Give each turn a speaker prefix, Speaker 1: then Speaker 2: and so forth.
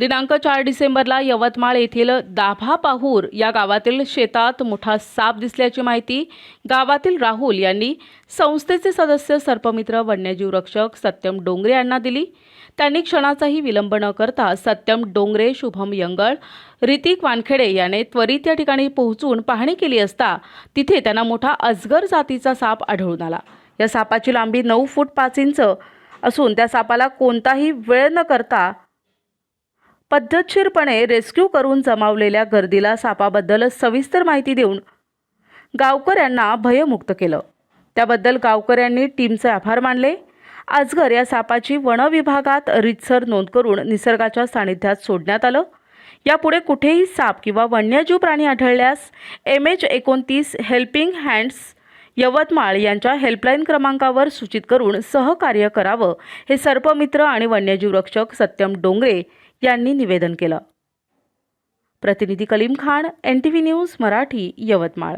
Speaker 1: दिनांक चार डिसेंबरला यवतमाळ येथील दाभा पाहूर या गावातील शेतात मोठा साप दिसल्याची माहिती गावातील राहुल यांनी संस्थेचे सदस्य सर्पमित्र वन्यजीव रक्षक सत्यम डोंगरे यांना दिली. त्यांनी क्षणाचाही विलंब न करता सत्यम डोंगरे शुभम यंगळ ऋतिक वानखेडे याने त्वरित या ठिकाणी पोहोचून पाहणी केली असता तिथे त्यांना मोठा अजगर जातीचा साप आढळून आला. या सापाची लांबी नऊ फूट पाच इंच असून त्या सापाला कोणताही वेळ न करता पद्धतशीरपणे रेस्क्यू करून जमावलेल्या गर्दीला सापाबद्दल सविस्तर माहिती देऊन गावकऱ्यांना भयमुक्त केलं. त्याबद्दल गावकऱ्यांनी टीमचे आभार मानले. आजगर या सापाची वनविभागात रितसर नोंद करून निसर्गाच्या सानिध्यात सोडण्यात आलं. यापुढे कुठेही साप किंवा वन्यजीव प्राणी आढळल्यास एम एच एकोणतीस हेल्पिंग हँड्स यवतमाळ यांच्या हेल्पलाईन क्रमांकावर सूचित करून सहकार्य करावं हे सर्पमित्र आणि वन्यजीव रक्षक सत्यम डोंगरे यांनी निवेदन केलं. प्रतिनिधी Kaleem Khan N T V news Marathi Yavatmal.